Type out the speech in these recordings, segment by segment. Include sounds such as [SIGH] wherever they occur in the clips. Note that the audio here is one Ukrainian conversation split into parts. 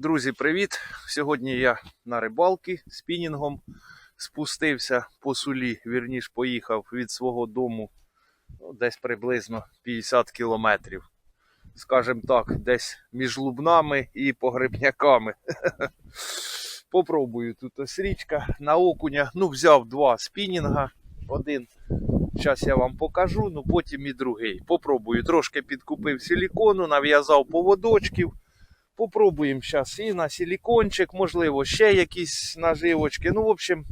Друзі, привіт! Сьогодні я на рибалки спінінгом спустився по сулі, вірніш поїхав від свого дому ну, десь приблизно 50 кілометрів. Скажем так, десь між лубнами і погребняками. [LAUGHS] Попробую тут ось річка на окуня. Ну, взяв два спінінга. Один. Зараз я вам покажу, ну потім і другий. Попробую. Трошки підкупив силікону, нав'язав поводочків. Попробуємо зараз і на силікончик, можливо, ще якісь наживочки. Ну, в общем,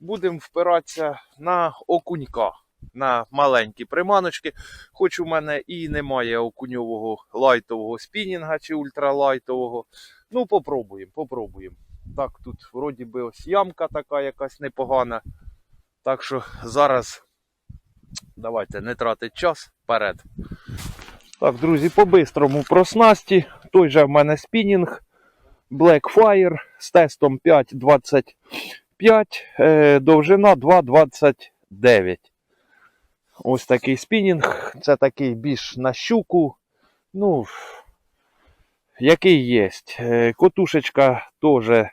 будемо впиратися на окунька, на маленькі приманочки. Хоч у мене і немає окуньового лайтового спінінга чи ультралайтового. Ну, попробуємо, попробуємо. Так, тут вроді би ось ямка така якась непогана. Так що зараз давайте не тратить час вперед. Так, друзі, по-бистрому про снасті. Той же в мене спінінг Blackfire з тестом 5.25, е, довжина 2.29. Ось такий спінінг. Це такий більш на щуку. Ну, який є. Е, Котушечка теж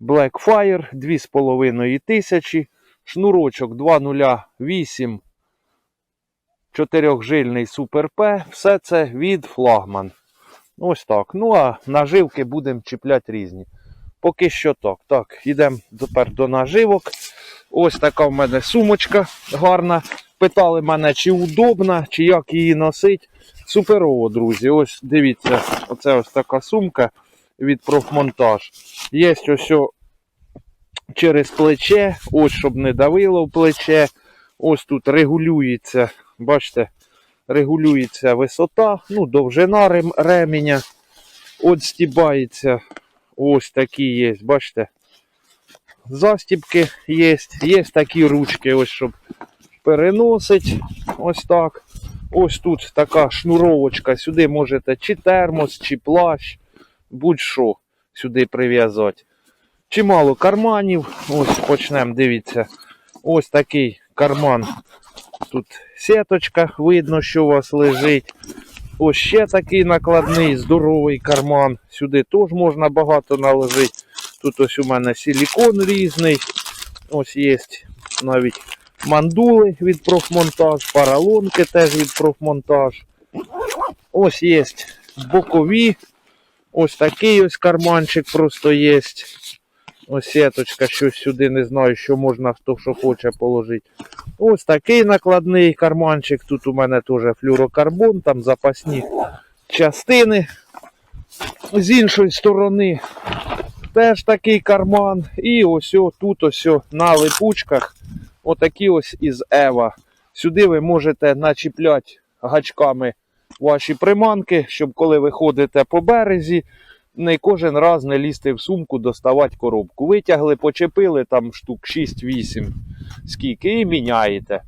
Blackfire 2,5 тисячі. Шнурочок 208 чотирьохжильний Супер П. Все це від флагман. Ось так. Ну а наживки будемо чіпляти різні. Поки що так. Так, йдемо тепер до наживок. Ось така в мене сумочка гарна. Питали мене, чи удобна, чи як її носить. Суперово, друзі. Ось дивіться, оце ось така сумка від профмонтаж. Є ось через плече, ось щоб не давило в плече. Ось тут регулюється, бачите, регулюється висота, ну, довжина рем, ременя. От стібається. Ось такі є, бачите. Застібки є. Є такі ручки, ось щоб переносить. Ось так. Ось тут така шнуровочка. Сюди можете чи термос, чи плащ, будь-що сюди прив'язати. Чимало карманів. Ось почнемо, дивіться. Ось такий карман. Тут сіточка, видно, що у вас лежить. Ось ще такий накладний, здоровий карман. Сюди теж можна багато наложити. Тут ось у мене силікон різний. Ось є навіть мандули від профмонтаж, паралонки теж від профмонтаж. Ось є бокові. Ось такий ось карманчик просто є. Ось сіточка, сюди не знаю, що можна хто що хоче положити. Ось такий накладний карманчик. Тут у мене теж флюрокарбон, там запасні частини. З іншої сторони теж такий карман. І ось о, тут ось о, на липучках отакі ось із Ева. Сюди ви можете начіпляти гачками ваші приманки, щоб коли ви ходите по березі, не кожен раз не лізти в сумку, доставати коробку. Витягли, почепили там штук 6-8 скільки і міняєте.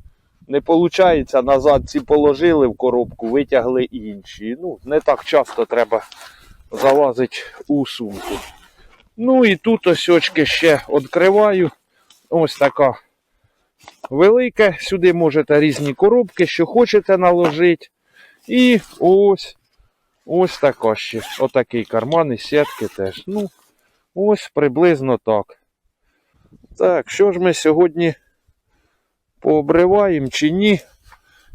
Не виходить, назад ці положили в коробку, витягли інші. Ну, не так часто треба залазити у сумку. Ну і тут ось очки ще відкриваю. Ось така велика. Сюди можете різні коробки, що хочете наложити. І ось ось така ще. Отакий карман і сітки теж. Ну, ось приблизно так. Так, що ж ми сьогодні пообриваємо чи ні?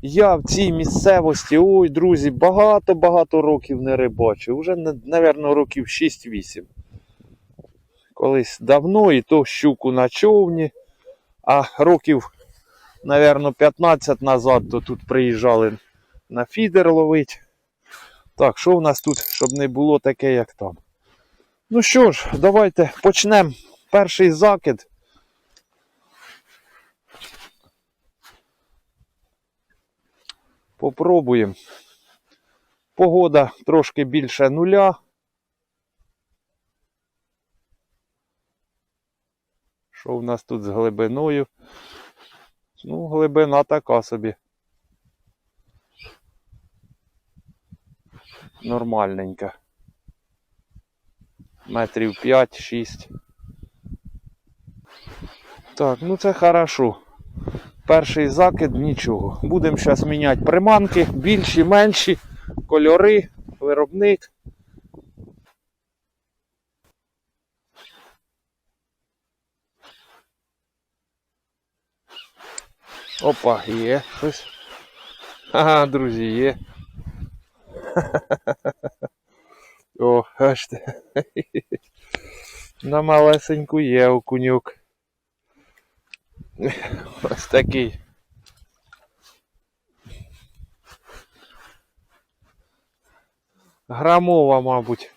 Я в цій місцевості, ой, друзі, багато-багато років не рибачив. Уже, мабуть, років 6-8. Колись давно і то щуку на човні. А років, мабуть, 15 назад то тут приїжджали на фідер ловить. Так, що в нас тут, щоб не було таке, як там? Ну що ж, давайте почнемо. Перший закид. Попробуємо. Погода трошки більше нуля. Що в нас тут з глибиною? Ну, глибина така собі. нормальненька. Метрів 5-6. Так, ну це хорошо. Перший закид нічого. Будемо зараз міняти приманки, більші, менші, кольори, виробник. Опа, є щось. Ага, друзі, є. [LAUGHS] О, бачите. На малесеньку є окунюк. Ось такий. Грамова, мабуть.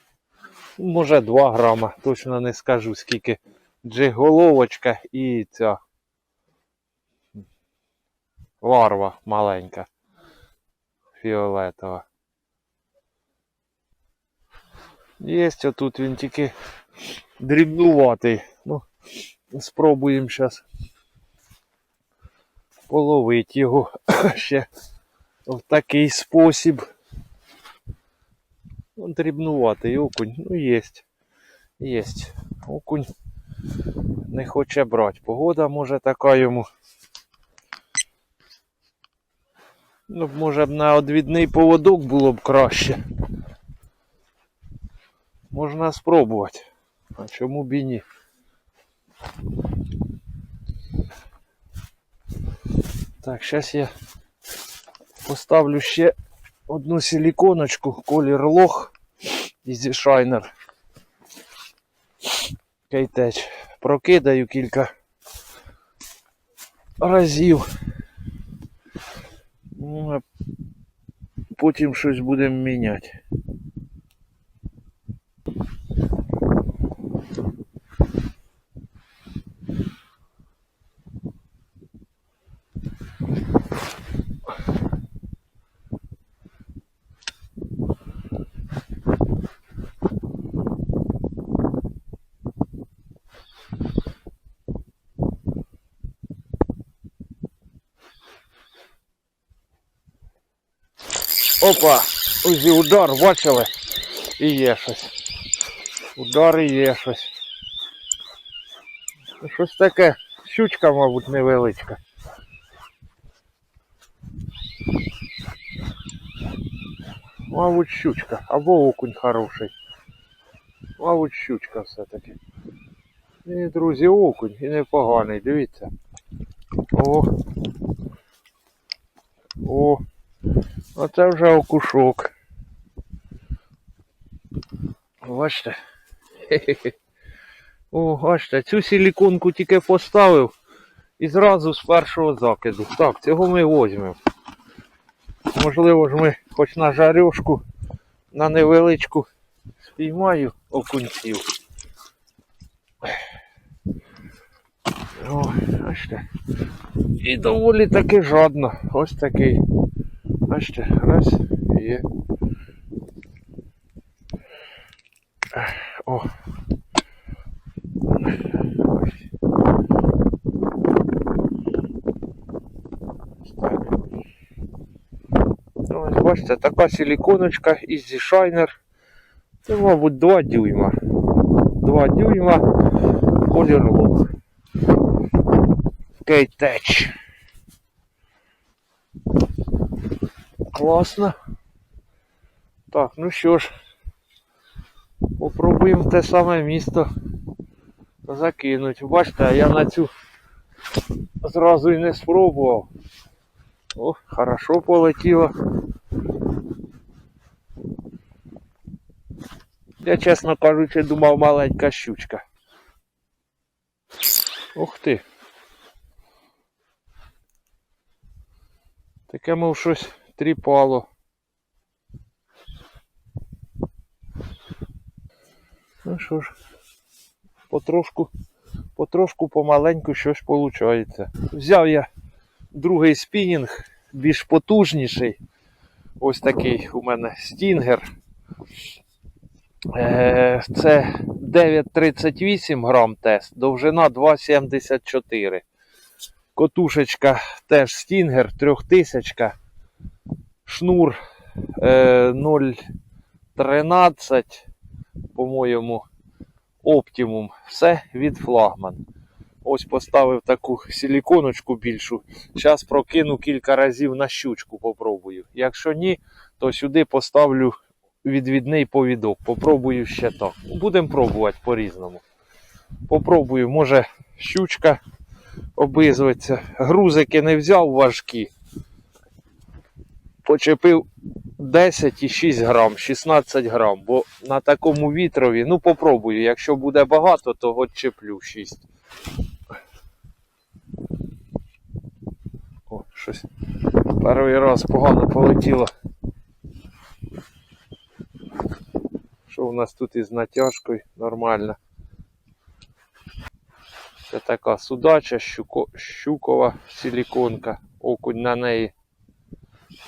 Може 2 грама, точно не скажу скільки. Джиголовочка і ця ларва маленька. Фіолетова. Єсть отут він тільки дрібнуватий. Ну, спробуємо зараз половити його [COUGHS] ще в такий спосіб. Он дрібнуватий окунь. Ну єсть. Єсть. Окунь не хоче брати. Погода може така йому. Ну, може б на одвідний поводок було б краще. Можна спробувати. А чому б і ні? Так, зараз я поставлю ще одну силіконочку, колір лох Easy Shiner. Кейтеч. Прокидаю кілька разів. Ну, а потім щось будемо міняти. Опа! Ось і удар, бачили? І є щось. Удар і є щось. Щось таке. Щучка, мабуть, невеличка. Мабуть, щучка. Або окунь хороший. Мабуть, щучка все-таки. І, друзі, окунь. І непоганий, дивіться. О. О. Оце вже окушок. Бачите? [LAUGHS] О, бачите, цю силіконку тільки поставив і зразу з першого закиду. Так, цього ми візьмемо. Можливо ж ми хоч на жарюшку, на невеличку спіймаю окунців. О, бачите. І доволі таки жадно. Ось такий. Бачите, раз є. О. Ну, Ось бачите, така силіконочка Easy Shiner. Це, мабуть, 2 дюйма. 2 дюйма. Колір лук. Кейтеч. Класно. Так, ну що ж, попробуємо те саме місто закинути. Бачите, я на цю зразу і не спробував. О, хорошо полетіло. Я, чесно кажучи, думав маленька щучка. Ух ти. Таке, мов щось тріпало. Ну що ж, потрошку, потрошку помаленьку щось виходить. Взяв я другий спінінг, більш потужніший. Ось такий у мене стінгер. Е, Це 9,38 грам тест, довжина 2,74. Котушечка теж стінгер, 3000. Шнур е, 0,13, по-моєму, оптимум. Все від флагман. Ось поставив таку силіконочку більшу. Зараз прокину кілька разів на щучку попробую. Якщо ні, то сюди поставлю відвідний повідок. Попробую ще так. Будемо пробувати по-різному. Попробую, може щучка обизветься. Грузики не взяв важкі. Почепив 10,6 грам, 16 грам, бо на такому вітрові, ну попробую, якщо буде багато, то відчеплю 6. О, щось перший раз погано полетіло. Що у нас тут із натяжкою? Нормально. Це така судача, щуко, щукова силіконка. Окунь на неї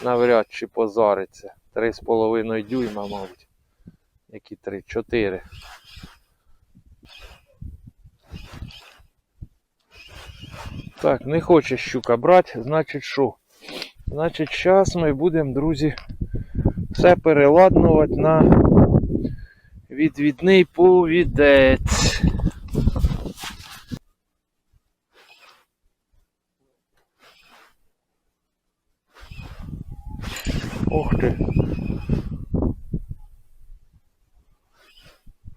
навряд чи позариться. 3,5 дюйма, мабуть. Які 3? 4. Так, не хоче щука брати, значить що? Значить, зараз ми будемо, друзі, все переладнувати на відвідний повідець. Ух.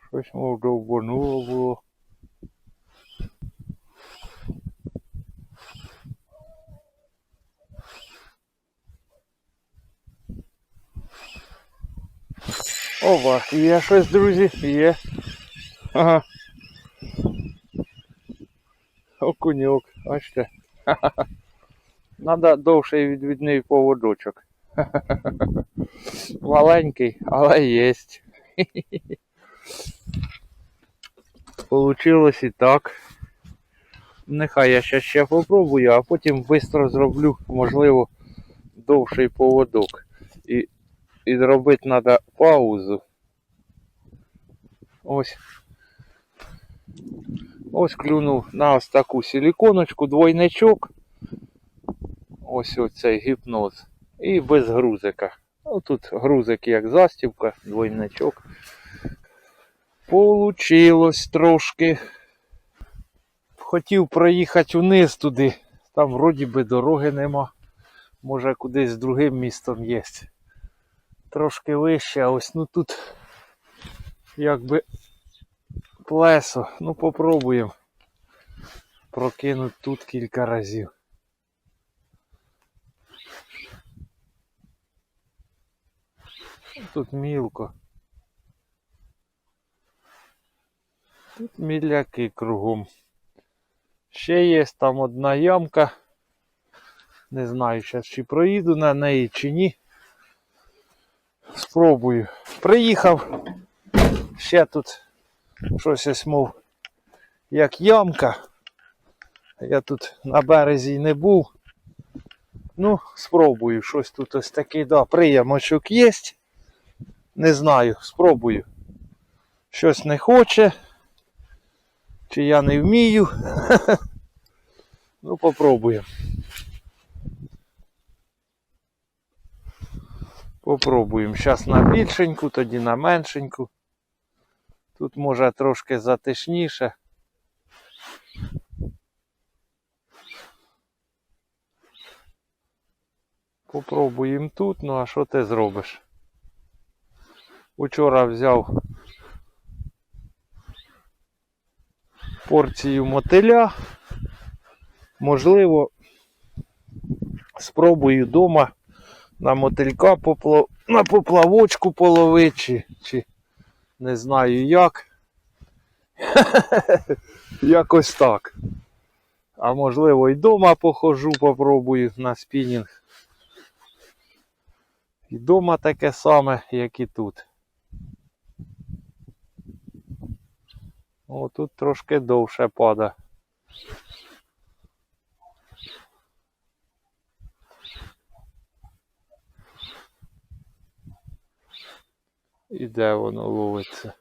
Щось мов довбануло було. Ова, є щось, друзі, є. Ага. Окуньок, бачите. [LAUGHS] Надо довший відвідний поводочок. [LAUGHS] Маленький, але єсть. [LAUGHS] Получилось і так. Нехай я ще ще попробую, а потім швидко зроблю, можливо, довший поводок. І, і зробити треба паузу. Ось. Ось клюнув на ось таку силіконочку, двойничок. Ось оцей гіпноз. І без грузика. Тут грузик як застібка, двойничок. Получилось трошки. Хотів проїхати вниз туди. Там вроді би дороги нема. Може кудись з другим містом є. Трошки вище, а ось ну тут якби плесо. Ну попробуємо. Прокинути тут кілька разів. Тут мілко. Тут міляки кругом. Ще є там одна ямка. Не знаю зараз чи проїду на неї чи ні. Спробую. Приїхав. Ще тут щось ось мов як ямка. Я тут на березі не був. Ну, спробую. Щось тут ось такий, да, приямочок є. Не знаю, спробую. Щось не хоче. Чи я не вмію. [LAUGHS] Ну, попробуємо. Попробуємо. Зараз на більшеньку, тоді на меншеньку. Тут може трошки затишніше. Попробуємо тут, ну а що ти зробиш? Учора взяв порцію мотиля. Можливо, спробую вдома на мотилька поплав... на поплавочку половити, чи, чи не знаю як. [LAUGHS] Якось так. А можливо і вдома похожу, попробую на спінінг. І вдома таке саме, як і тут. О, тут трошки довше пада. І де воно ловиться?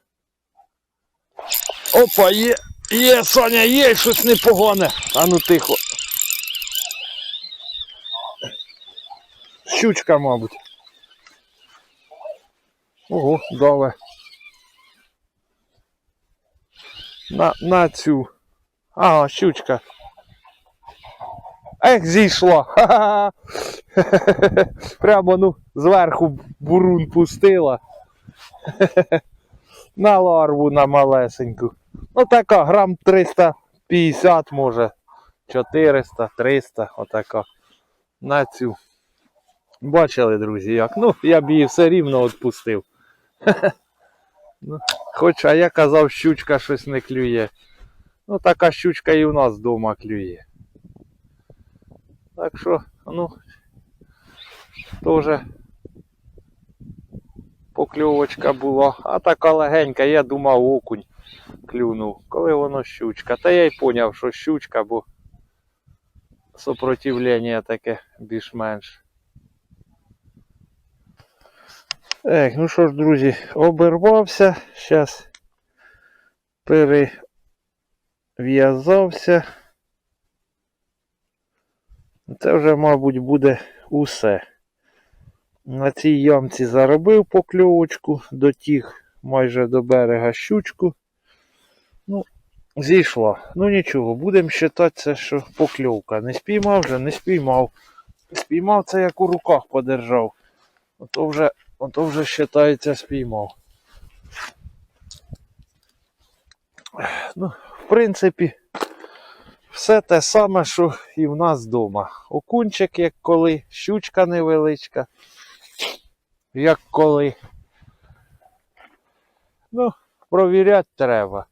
Опа, є! Є, Саня, є щось непогане. А ну тихо. Щучка, мабуть. Ого, давай. На, на цю. Ага, щучка. Ех, зійшла. Ха-ха-ха. [LAUGHS] Прямо ну зверху бурун пустила. [LAUGHS] На ларву на малесеньку. Ну така, грам 350 може. 400, 300, отака. На цю. Бачили, друзі, як. Ну, я б її все рівно відпустив. [LAUGHS] ну, хоча я казав, щучка щось не клює. Ну, така щучка і у нас вдома клює. Так що, ну, теж покльовочка була. А така легенька, я думав, окунь клюнув. Коли воно щучка. Та я й поняв, що щучка, бо сопротивлення таке більш-менш. Так, ну що ж, друзі, обірвався. Зараз перев'язався. Це вже, мабуть, буде усе. На цій ямці заробив покльовочку, дотіг майже до берега щучку. Ну, зійшла. Ну нічого, будемо вважати що покльовка. Не спіймав вже, не спіймав. Спіймав це як у руках подержав. Ото вже, ото вже вважається спіймав. Ну, в принципі, все те саме, що і в нас вдома. Окунчик, як коли, щучка невеличка, як коли. Ну, провіряти треба.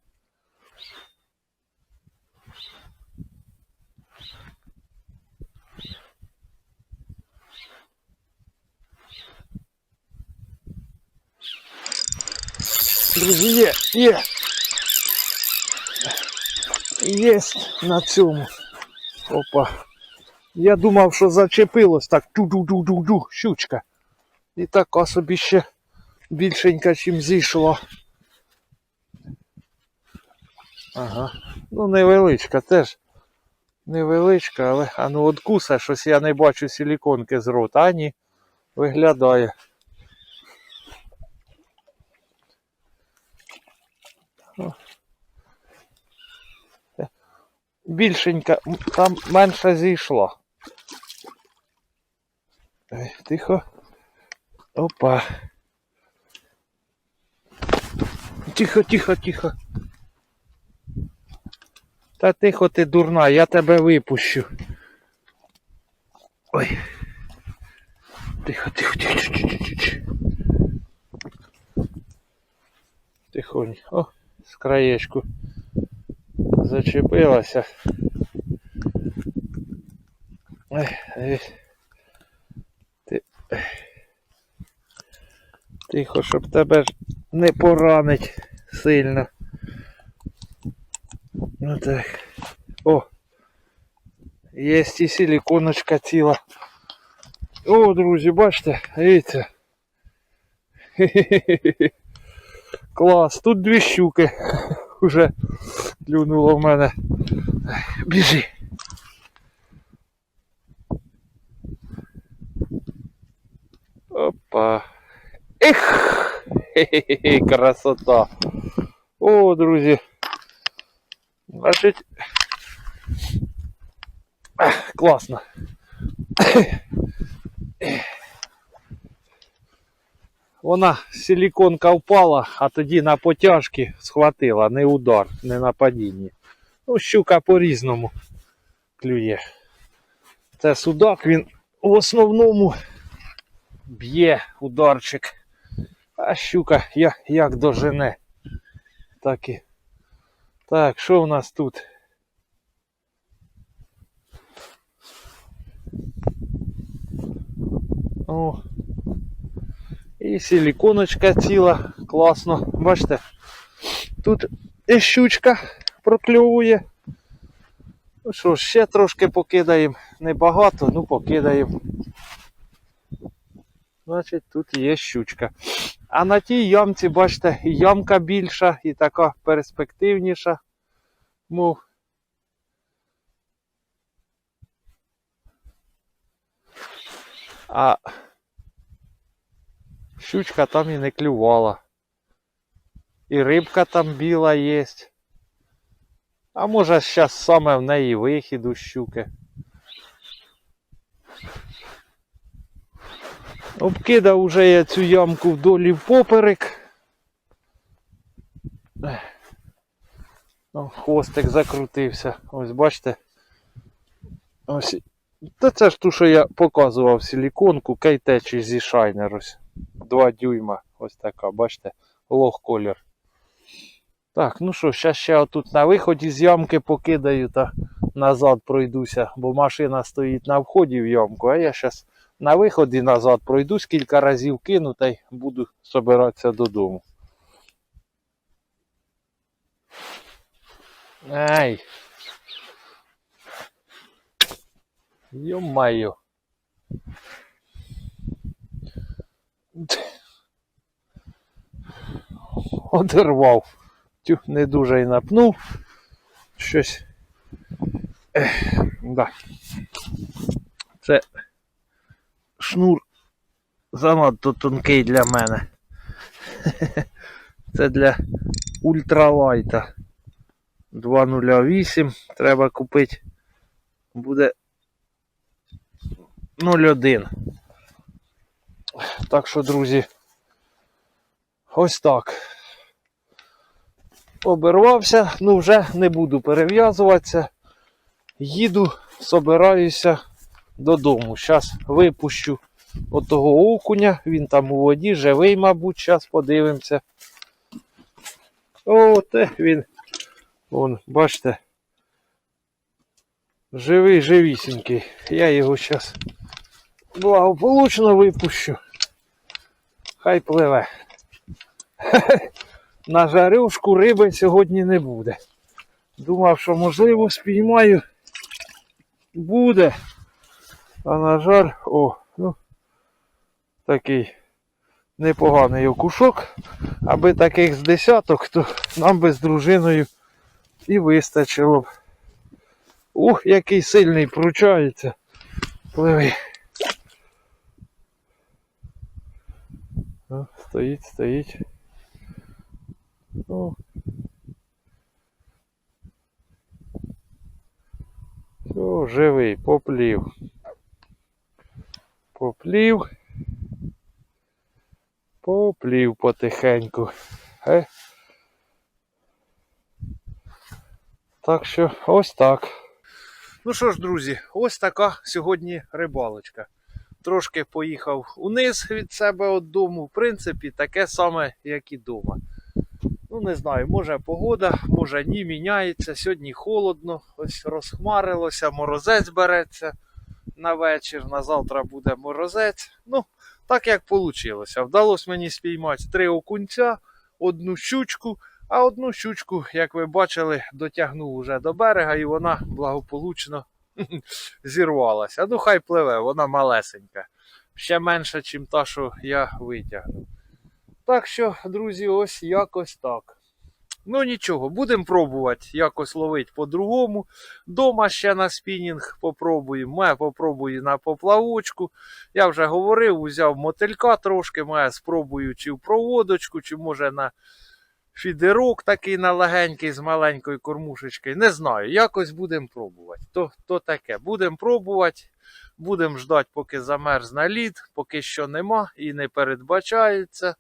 Друзі, є, є. Єсть на цьому. Опа. Я думав, що зачепилось так. Ту-ду-ду-ду-ду, щучка. І така собі ще більшенька, чим зійшла. Ага. Ну невеличка теж. Невеличка, але а ну откуса, щось я не бачу силіконки з рота. А ні, виглядає. Більшенька, там менше зійшла. Ей, Тихо. Опа. Тихо, тихо, тихо. Та тихо ти дурна, я тебе випущу. Ой. Тихо, тихо, тихо, тихо, тихо, тихо. Тихонь. О, краєчку зачепилася. Тихо, щоб тебе ж не поранить сильно. Ну так. О! Є і силіконочка ціла. О, друзі, бачите, дивіться. Хе-хе-хе. [LAUGHS] Клас, тут дві щуки [LAUGHS] уже клюнуло в мене. Біжи. Опа. Ех! Хе-хе-хе, [LAUGHS] красота. О, друзі. Значить. Ех, Класно. Вона силіконка впала, а тоді на потяжки схватила, не удар, не на падінні. Ну, щука по-різному клює. Це судак, він в основному б'є ударчик. А щука як, як дожене. Так і. Так, що в нас тут? О, і силіконочка ціла, класно. Бачите, тут і щучка прокльовує. Ну що ще трошки покидаємо. Небагато, ну покидаємо. Значить, тут є щучка. А на тій ямці, бачите, і ямка більша і така перспективніша. Мов. А щучка там і не клювала. І рибка там біла є. А може зараз саме в неї вихід у щуки. Обкидав уже я цю ямку вдоль і впоперек. Ех. О, хвостик закрутився. Ось бачите. Ось. Та це ж ту, що я показував силіконку, кейтечі зі Shiner ось. 2 дюйма. Ось така, бачите, лох колір. Так, ну що, зараз ще отут на виході з ямки покидаю та назад пройдуся, бо машина стоїть на вході в ямку, а я зараз на виході назад пройдусь, кілька разів кину та й буду собиратися додому. Ай. Йо-майо. [LAUGHS] Одервав. Тю, не дуже й напнув. Щось. Ех, да. Це шнур занадто тонкий для мене. [LAUGHS] Це для ультралайта. 208 треба купити. Буде 0,1. Так що, друзі, ось так. Обірвався, ну вже не буду перев'язуватися. Їду, собираюся додому. Зараз випущу отого окуня, він там у воді, живий, мабуть, зараз подивимося. О, те він. Вон, бачите. Живий, живісінький. Я його зараз благополучно випущу. Хай пливе. [LAUGHS] На жарюшку риби сьогодні не буде. Думав, що можливо спіймаю. Буде. А на жаль, о, ну, такий непоганий окушок. Аби таких з десяток, то нам би з дружиною і вистачило б. Ух, який сильний пручається. Пливи. О, стоїть, стоїть. О. Все, живий, поплів. Поплів. Поплів потихеньку. Е? Так що ось так. Ну що ж, друзі, ось така сьогодні рибалочка. Трошки поїхав униз від себе від дому. В принципі, таке саме, як і вдома. Ну, не знаю, може погода, може ні, міняється. Сьогодні холодно, ось розхмарилося, морозець береться на вечір, на завтра буде морозець. Ну, так як вийшло. Вдалося мені спіймати три окунця, одну щучку, а одну щучку, як ви бачили, дотягнув уже до берега і вона благополучно [LAUGHS] зірвалася. Ну, хай пливе, вона малесенька. Ще менша, ніж та, що я витягнув. Так що, друзі, ось якось так. Ну нічого, будемо пробувати якось ловити по-другому. Дома ще на спінінг попробуємо. Я попробую на поплавочку. Я вже говорив, взяв мотилька трошки, я спробую чи в проводочку, чи може на фідерок такий на легенький з маленькою кормушечкою. Не знаю, якось будемо пробувати. То, то таке. Будемо пробувати. Будемо ждати, поки замерзне лід, поки що нема і не передбачається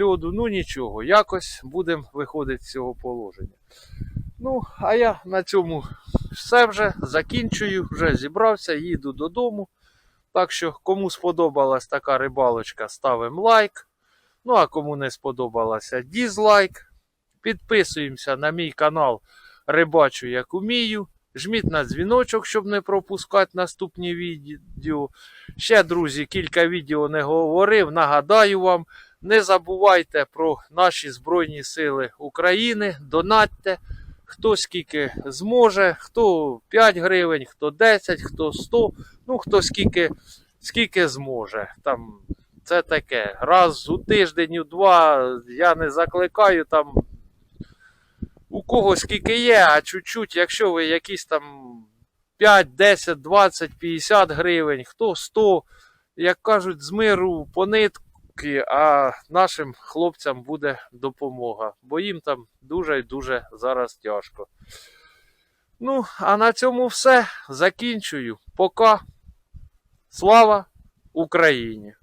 льоду. Ну нічого, якось будемо виходити з цього положення. Ну, а я на цьому все вже закінчую, вже зібрався, їду додому. Так що, кому сподобалась така рибалочка, ставимо лайк. Ну, а кому не сподобалася, дізлайк. Підписуємося на мій канал Рибачу як умію. Жміть на дзвіночок, щоб не пропускати наступні відео. Ще, друзі, кілька відео не говорив. Нагадаю вам, не забувайте про наші Збройні Сили України. Донатьте. Хто скільки зможе, хто 5 гривень, хто 10, хто 100, ну хто скільки, скільки зможе. Там це таке. Раз у тиждень, у два. Я не закликаю там. У кого скільки є, а чуть-чуть, якщо ви якісь там 5, 10, 20, 50 гривень, хто 100, як кажуть, з миру по нитки, а нашим хлопцям буде допомога. Бо їм там дуже і дуже зараз тяжко. Ну, а на цьому все. Закінчую. Пока. Слава Україні!